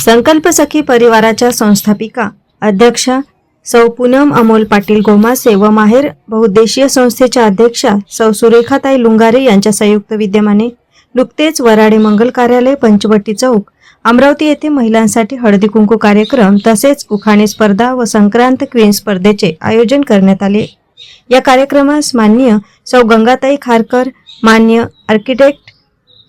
संकल्प सखी परिवाराच्या संस्थापिका अध्यक्षा सौ पूनम अमोल पाटील गोमासे व माहेर बहुद्देशीय संस्थेच्या अध्यक्षा सौ सुरेखाताई लुंगारे यांच्या संयुक्त विद्यमाने नुकतेच वराडे मंगल कार्यालय पंचवटी चौक अमरावती येथे महिलांसाठी हळदी कुंकू कार्यक्रम तसेच उखाणे स्पर्धा व संक्रांत क्वीन स्पर्धेचे आयोजन करण्यात आले. या कार्यक्रमास मान्य सौ गंगाताई खारकर मान्य आर्किटेक्ट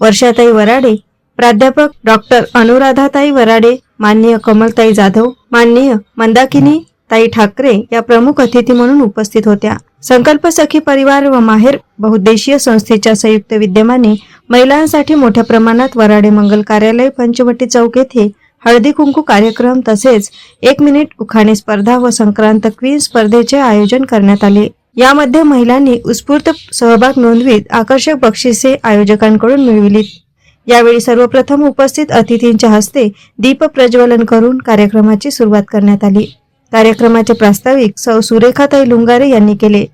वर्षाताई वराडे प्राध्यापक डॉक्टर अनुराधाताई वराडे माननीय कमलताई जाधव माननीय मंदाकिनी ताई ठाकरे या प्रमुख अतिथी म्हणून उपस्थित होत्या. संकल्प सखी परिवार व माहेर बहुद्देशीय संस्थेच्या संयुक्त विद्यमाने महिलांसाठी मोठ्या प्रमाणात वराडे मंगल कार्यालय पंचवटी चौक येथे हळदी कुंकू कार्यक्रम तसेच एक मिनिट उखाणे स्पर्धा व संक्रांत क्वीन स्पर्धेचे आयोजन करण्यात आले. यामध्ये महिलांनी उत्स्फूर्त सहभाग नोंदवीत आकर्षक बक्षिसे आयोजकांकडून मिळविलीत. यावेळी सर्वप्रथम उपस्थित अतिथींच्या हस्ते दीप प्रज्वलन करून कार्यक्रमाची सुरुवात करण्यात आली. कार्यक्रमाचे प्रास्ताविक सौ. सुरेखाताई लुंगारे यांनी केले.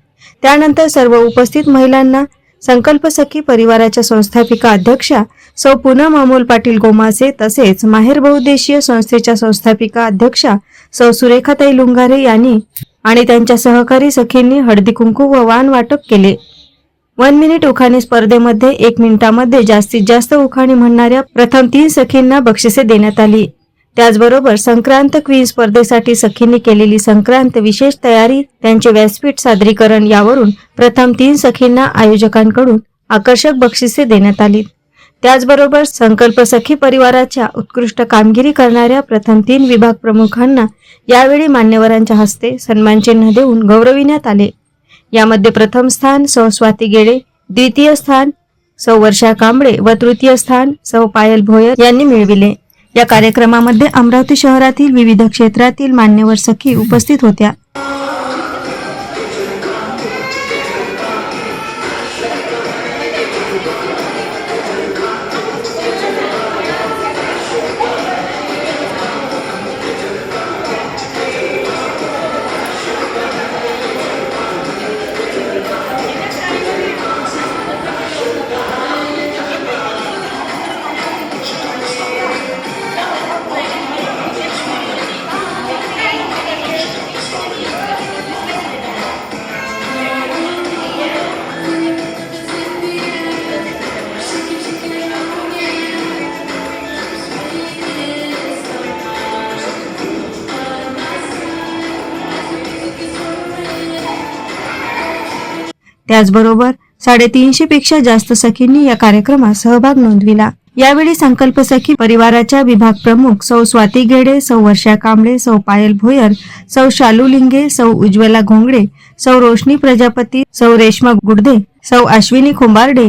त्यानंतर सर्व उपस्थित महिलांना संकल्प सखी परिवाराच्या संस्थापिका अध्यक्षा सौ. पूनम अमोल पाटील गोमासे तसेच माहेर बहुद्देशीय संस्थेच्या संस्थापिका अध्यक्षा सौ. सुरेखाताई लुंगारे यांनी आणि त्यांच्या सहकारी सखींनी हळदी कुंकू व वाण वाटप केले. वन मिनिट उखाणी स्पर्धेमध्ये एक मिनिटामध्ये जास्तीत जास्त उखाणी म्हणणाऱ्या प्रथम तीन सखींना बक्षिसे देण्यात आली. त्याचबरोबर संक्रांत क्वीन स्पर्धेसाठी सखींनी केलेली संक्रांत विशेष तयारी त्यांचे व्यासपीठ सादरीकरण यावरून प्रथम तीन सखींना आयोजकांकडून आकर्षक बक्षिसे देण्यात आली. त्याचबरोबर संकल्प सखी परिवाराच्या उत्कृष्ट कामगिरी करणाऱ्या प्रथम तीन विभाग प्रमुखांना यावेळी मान्यवरांच्या हस्ते सन्मानचिन्ह देऊन गौरविण्यात आले. यामध्ये प्रथम स्थान सौ स्वाती गेडे द्वितीय स्थान सौ वर्षा कांबळे व तृतीय स्थान सौ पायल भोयर यांनी मिळविले. या कार्यक्रमामध्ये अमरावती शहरातील विविध क्षेत्रातील मान्यवर सखी उपस्थित होत्या. त्याचबरोबर साडेतीनशे पेक्षा जास्त सखींनी या कार्यक्रमात सहभाग नोंदविला. यावेळी संकल्प सखी परिवाराच्या विभाग प्रमुख सौ स्वाती घेडे सौ वर्षा कांबळे सौ पायल भोयर सौ शालू लिंगे सौ उज्ज्वला घोंगडे सौ रोशनी प्रजापती सौ रेश्मा गुडदे सौ अश्विनी खोंबार्डे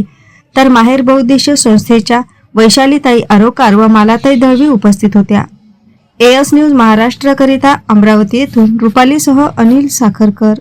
तर माहेर बहुद्देशीय संस्थेच्या वैशालीताई आरोकार व मालाताई दळवी उपस्थित होत्या. एएस न्यूज महाराष्ट्रकरिता अमरावती येथून रुपालीसह अनिल साखरकर.